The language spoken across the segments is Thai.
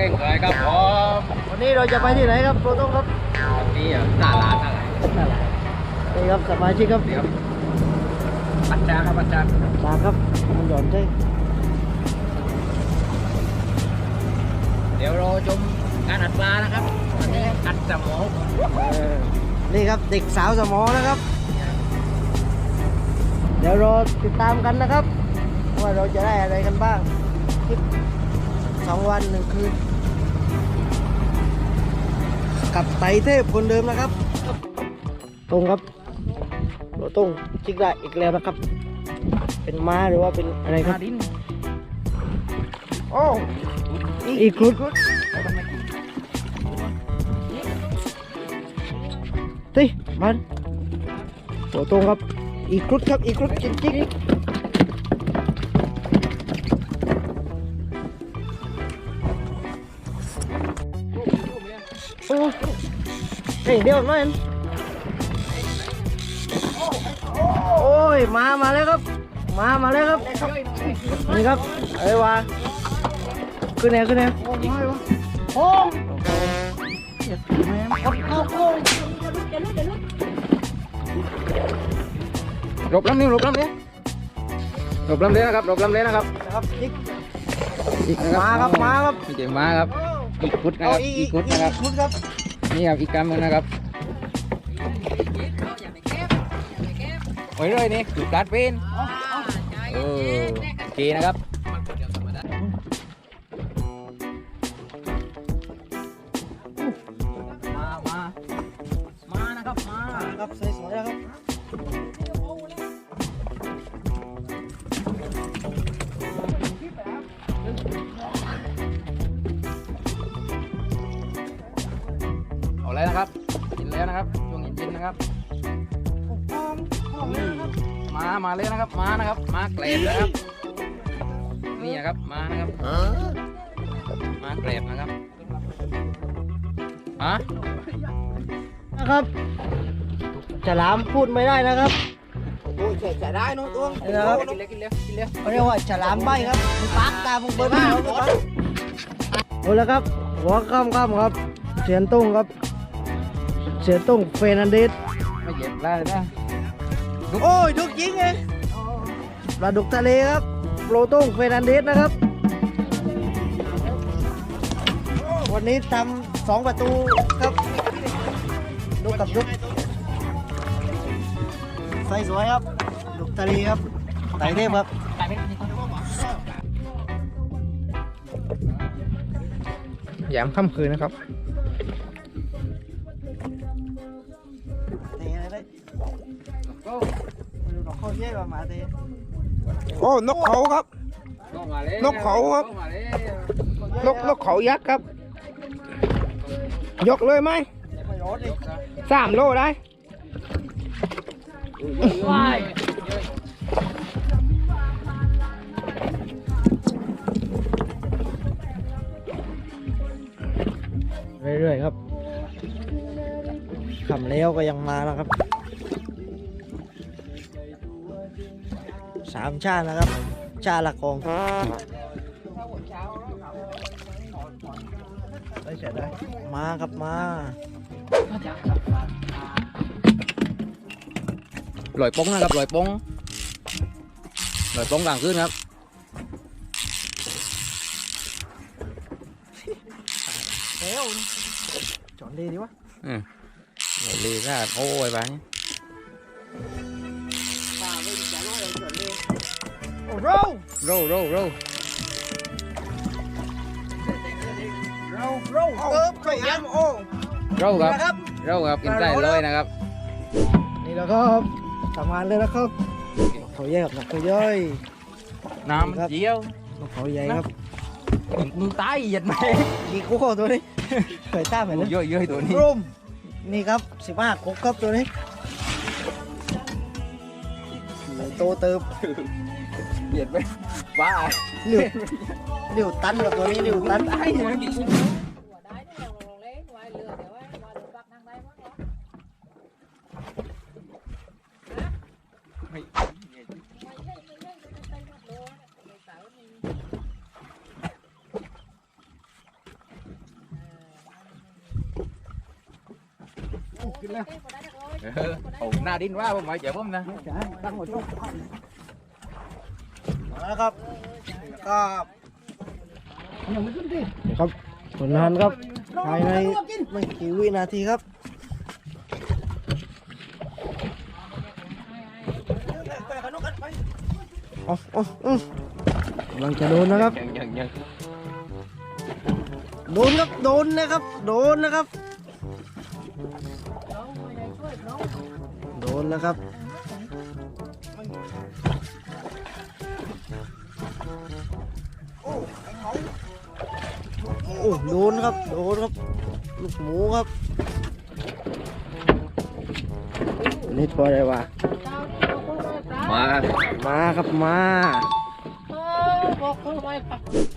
นักล่าปลาเก่งเลยครับผมวันนี้เราจะไปที่ไหนครับโปรโต้งครับนี่อะหน้าร้านอะไรนั่นแหละนี่ครับสมาชิกครับเดี๋ยวปัจจาครับปัจจาตามครับมันหย่อนใช่เดี๋ยวเราชมการอัดปลานะครับวันนี้อัดสมองเออนี่ครับเด็กสาวสมอนะครับ เดี๋ยวรอติดตามกันนะครับ ว่าเราจะได้อะไรกันบ้างคลิปสองวันหนึ่งคืน กับไตรเทพคนเดิมนะครับตรงครับโรตรงจิกได้อีกแล้วนะครับ เป็นม้าหรือว่าเป็นอะไรครับดินโอ้อีกครุดสิมันโรตรงครับอีกครุดครับอีกครุดจริงๆ เฮ้ยเดี๋ยวหน่อยนะโอ้ยมามาแล้วครับ มามาแล้วครับนี่ครับเอ้ยวาขึ้นแนวขึ้นแนวโอ้ยหลบลำนี้หลบลำนี้หลบลำนี้นะครับหลบลำนี้นะครับนะครับยิกอีกนะครับมาครับมาครับนี่เจ๋งมาครับอีกคุดนะครับอีกคุดนะครับคุดครับ นี่ครับอีกกำมือนะครับโอ้ยเลยนี่จุดการดเป็นเออโอเคนะครับ มาเกรดนะครับฮะนะครับฉลามพูดไม่ได้นะครับโอ้ยจะได้นู้ตัวนี่นะครับกินเลยกินเลยกินเลยเขาเรียกว่าฉลามใบครับมึงปากตามึงเบิร์นหน้าเอาไปเอาละครับหัวค่ำๆครับ เสียนตุ้งครับ เสียนตุ้งเฟรนันเดสไม่เหยียบได้เลยนะโอ้ยดุกจริงไงปลาดุกทะเลครับโปรตุ้งเฟรนันเดสนะครับ วันนี้ทำสองประตูครับดูกับดุกไฟสวยครับดุกทะเลครับไต่เทพครับยามค่ำคืนนะครับเตะอะไรได้ไม่รู้ดอกเข้าเยอะกว่าหมาเตะโอ้นกเขาครับนกเขาครับนกนกเขายักษ์ครับ ยกเลยไหมสามโลได้เรื่อยๆครับขำแล้วก็ยังมานะครับสามชาตินะครับ ชาติละกอง มาครับมาลอยโป้งนะครับลอยโป้งลอยโป้งกลางคืนครับเร็วจอนดีดีวะอืมลอยลีก็โอ้ยบ้านี่โอ้โหโร่โร่ ร่เราเราเติมไปยันโอ้โร่ครับนะครับโร่ครับ กินได้เลยนะครับ นี่แล้วครับทำงานเลยนะครับนกเขาใหญ่กับนกเขาย่อยน้ำมันเจียวนกเขาใหญ่ครับมึงตายเหยียดไหมกี่กุ๊กตัวนี้เคยตามไหมนะเยอะเยอะตัวนี้ร่มนี่ครับสิบห้ากุ๊กครับตัวนี้โตเติมเหยียดไปบ้าหลิวหลิวตันกับตัวนี้หลิวตันตายเลย น เออเอา หน้าดินว่าผมไว้เดี๋ยวผมนะมาแล้วครับก็ครับผลงานครับภายในไม่กี่วินาทีครับอ๋ออ๋ออืมกำลังจะโดนนะครับยังยังยังโดนครับ โดนนะครับ โดนนะครับ นแล้วครับ โอ้โดนครับ โดนครับ ลูกหมูครับ นี่ตัวอะไรวะ มามาครับมา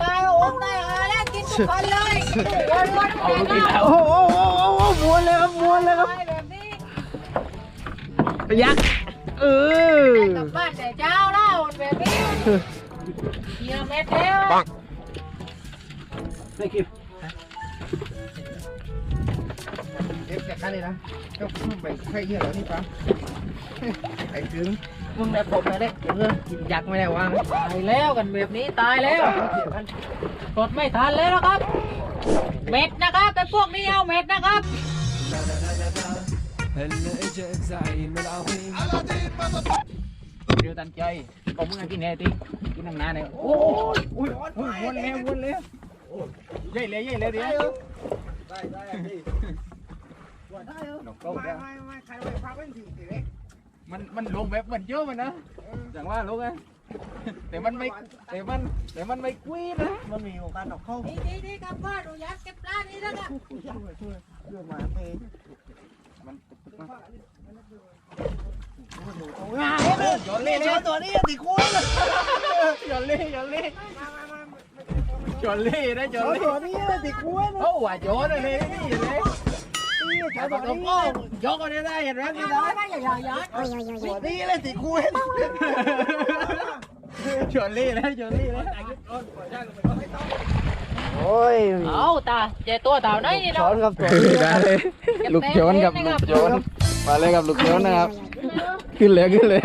ตายโอ้ตายหาแล้วกินทุกคนเลยวนวนเอาลูกกินแล้วโอ้โหโอ้โหโอ้โหม้วนเลยครับม้วนเลยครับไปแบบนี้ ยักษ์เออกลับบ้านแต่เช้าแล้วแบบนี้เฮียเม็ดแล้วไม่คิดเอฟแค่นี้นะก็ไปแค่เยอะแล้วนี่ปะไอ้ถึงมึงได้ผมไปได้เออกินยักษ์ไม่ได้วางตายแล้วกันแบบนี้ตายแล้วกดไม่ทันแล้วนะครับ เม็ดนะครับเป็นพวกนี้เอาเม็ดนะครับ เดี๋ยวตันใจก็มึงกินแน่ติกินน้ำนานเลยโอ้ยอุ้ยวนเลยวนเลยใหญ่เลยใหญ่เลยเดี๋ยวได้ได้ดินกเข้าเดี๋ยวมันมันลงแบบเห มันนะอย่างว่าลูกไงแต่มันไม่แต่มันแต่มันไม่กุ้ยนะมันมีโอกากเข้าดีดีดีครับพ่อดูยัดเก็บปลานี่นะครับเรื่องมาเพลงมันงานเลยย้อนเล่ย้อนตัวนี้ติดคุกเลยจอนเล่จอนเล่จอนเล่ได้จย้ออนนเล่ตัวนี้ติดคุกเลยโอ้ว่าจอนเลยนี่เลยนี่ย้อนตัวนี้ยกกันได้เห็นไหมพี่ไม่น้องไม่อย่าอย่ายัดตัวนี้เลยติดคุกจอนเล่เลยจอนเล่เลย โอ้ยเอาตาเจตัวเต่าไหนนี่ช้เนาะอนครับตัวได้เลย ลูกโจนกับลูกโจนมาเลยกับลูกโจนนะครับ ขึ้นเลยขึ้นเลย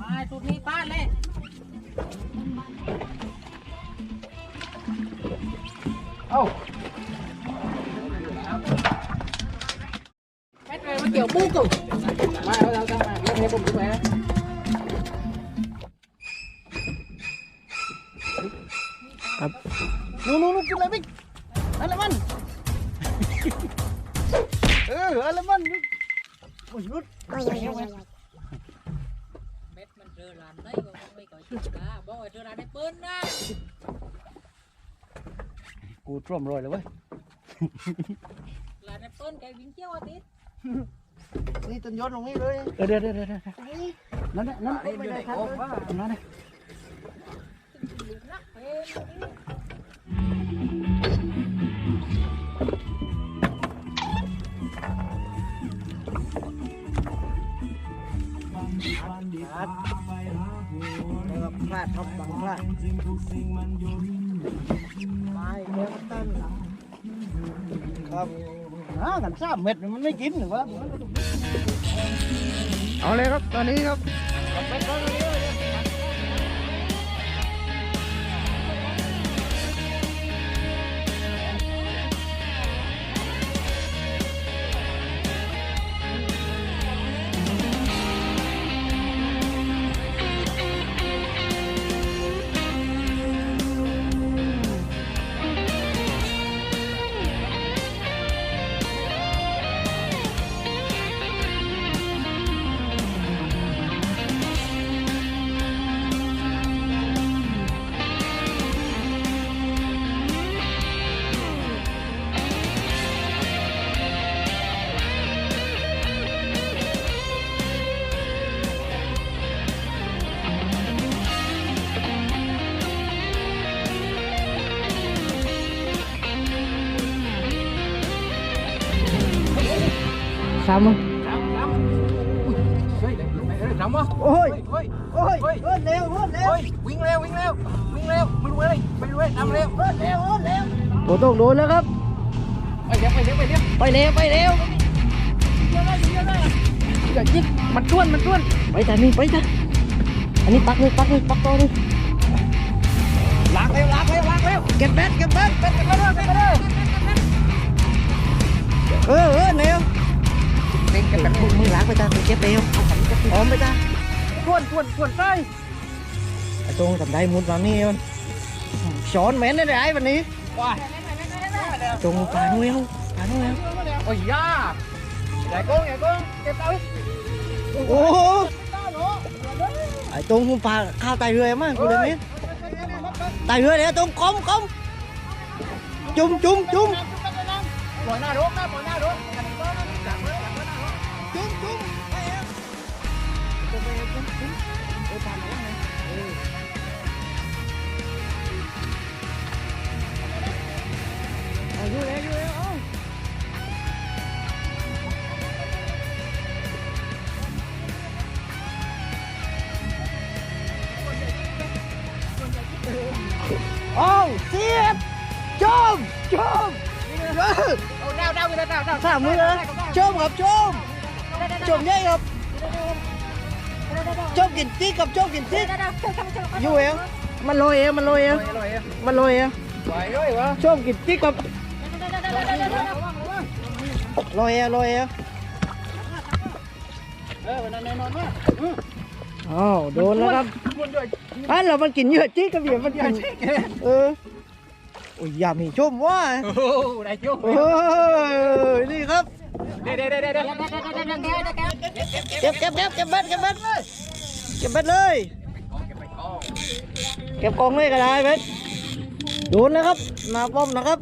มาสุดนี้ป้านเลย เอ้า โอ้ยรุดเม็ดมันเจอร้านไหนก็ไม่ก่อยชุดนะบอกว่าเจอร้านได้เปิ้ลนะกูตร่ว ครับแล้วก็พลาดครับบังพลาดไม่เลี้ยงตั้งครับอ่ากันสามเม็ดมันไม่กินหรือวะเอาเลยครับตอนนี้ครับ ซ้ำมั้งเฮ้ยทนำวะโอ้ยเฮ้ยโอ้ยเฮ้ยเฮ้ยเร็วเร็วเร็วเฮ้ยวิ่งเร็ววิ่งเร็ววิ่งเร็วไม่รู้เลยไม่รู้เลยนำเร็วเร็วเร็วโอ้ต้องโดนแล้วครับไปเร็วไปเร็วไปเร็วไปเร็วไปเร็วอย่าจิกมันต้วนมันต้วนไปจ้ะนี่ไปจ้ะอันนี้ปักเลยปักเลยปักต่อเลยลากเร็วลากเร็วลากเร็วเก็บแบตเก็บแบตเป็นกันเลยเป็นกันเลยเออเออเร็ว เป็นกันมึงมึงล้างไปจ้ะไปเก็บเร็วหอมไปจ้ะต้วนต้วนต้วนใต้ไอ้ตรงทำได้มุดแบบนี้มันช้อนเหม็นได้ไรวันนี้ว้าตรงปลาหนุ่ยเอาปลาหนุ่ยเอาโอ้ยยาใหญ่โกงใหญ่โกงเก็บเอาโอ้ไอ้ตรงปลาข้าวไตเรือมากกูเลยนี่ไตเรือเนี่ยตรงก้มก้มจุ่มจุ่มจุ่มปล่อยหน้าโรถนะปล่อยหน้า เอาเสียบจมจมเออเอาดาวดาวไปเลยดาวดาวสามมือเลยจมครับจ มจมใหญ่ครับจมกินติ๊กกับจมกินติ๊กอยู่เองมันลอยเองมันลอยเองอร่อยอะมันลอยเองไหวด้วยวะจมกินติ๊กกับลอยเองลอยเองเออวันนั้นแน่นอนมากอ้าวโดนแล้วครับมันด้วยอันเรามันกินเยอะจิ๊กกับเบียร์มันกินเออโอ้ยอย่ามีชมว่าโอ้โหได้จุ๊บโอ้ยนี่ครับเดี๋ยวเดี๋ยวเดี๋ยวเดี๋ยวเก็บเก็บเก็บเก็บเบ็ดเก็บเบ็ดเก็บเบ็ดเลยเก็บกองเลยก็ได้เบ็ดโดนนะครับหน้าป้อมนะครับ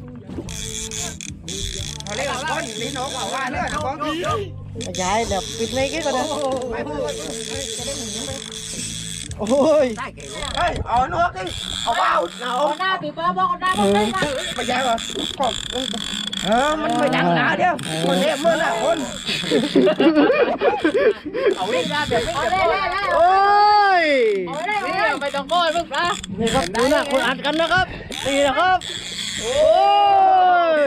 เอาเลยก่อนนี่น้องว่าว่าเลยน้องไม่ใช่เดี๋ยวปิดเลยกี่ก็ได้โอ้ยเฮ้ยเอานกดิเอาเบาเอาหน้าปีป้าบอกหน้าบอกได้ไหมไม่ใช่ป่ะเออมันไม่ดังหนาเดียวคนเลี้ยมือน่ะคนเอาวิ่งได้แบบวิ่งเอาแบบได้ได้ได้โอ้ยเอาได้เอาได้ไม่ต้องก้อยมึงนะนี่ครับดูนะคนอัดกันนะครับนี่นะครับโอ้ย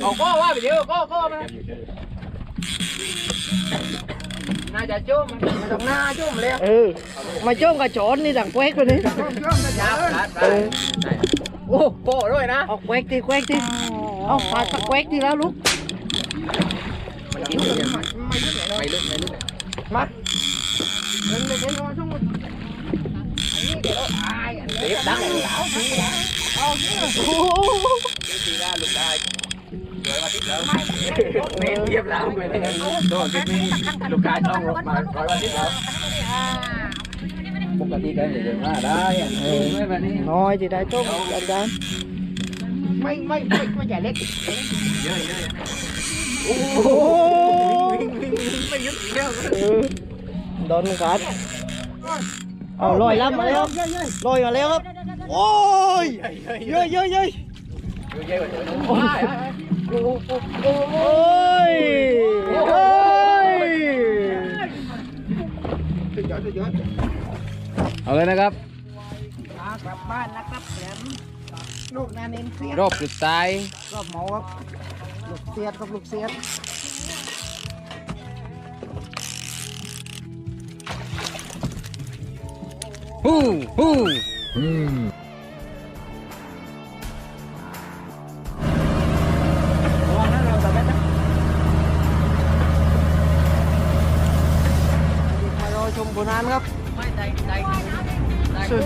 เอาก็ว่าไปเดี๋ยวก็ก็มาน่าจะจุ๊บมันไม่ต้องหน้าจุ๊บเลยเออมาโจ้มกับจอนนี่ดังแควกไปนี่ยับเออโอ้โก้ด้วยนะเอาแควกทีแควกทีเอาปาดตะแควกทีแล้วลูกมันกินไม่ลึกไม่ลึกไม่ลึกมาเล่นเล่นรอช่วงมันอันนี้เดี๋ยวอายเด็กดังเลยสาวสีเอาสีได้สวยมาทิศแล้วไม่เทียบแล้วเลยโดนทิศนี้ลูกกายต้องรถมาสวยมาทิศแล้วปกติได้เดี๋ยวมาได้เออไม่แบบนี้น้อยที่ได้โจ้มอาจารย์ไม่ไม่ไม่ไม่ใหญ่เล็กเยอะเยอะโอ้โหไม่ยึดเดียวเออโดนกัดเอาลอยล้ำมาแล้วลอยมาแล้วครับโอ้ยเยอะเยอะเยอะ โอ้ยโอ้ยเอาเลยนะครับ กลับบ้านนะครับแหลมลูกนาเนนเสียรอบสุดท้าย รอบเมาครับลูกเสียดครับลูกเสียดฮู้ฮู้ารอชมผลงานครับไม่ได้ได้ได้ช่วย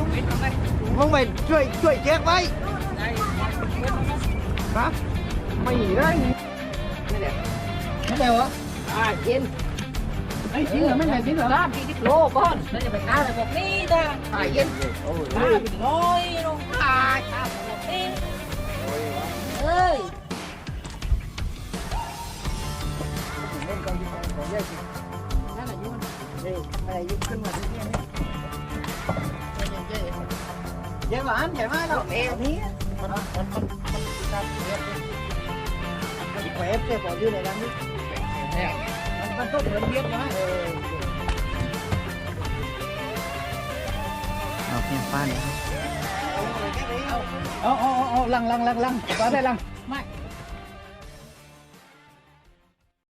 มึงไปช่วยช่วยเช็คไว้ได้ฮะไม่ได้ไม่ได้วะอ่ากินไอ้จริงเหรอไม่ได้จริงเหรอสามสี่สิบโลก่อนแล้วจะไปฆ่าอะไรบอกนี่จ้ะอ่ากินฆ่าเป็นร้อยลงฆ่าฆ่าบอกนี่เอ้ยอะไรยุบขึ้นมาที่นี่เยอะหวานใหญ่มากเราเอวนี้มันมันมันมันครับเอฟเอฟเอฟเอฟพออยู่ในนั้นนี่เนี่ยมันมันต้องเหมือนเบียดนะเอาเพียงป้านเอาเอาเอาลังลังลังลังปลาได้ลังไม่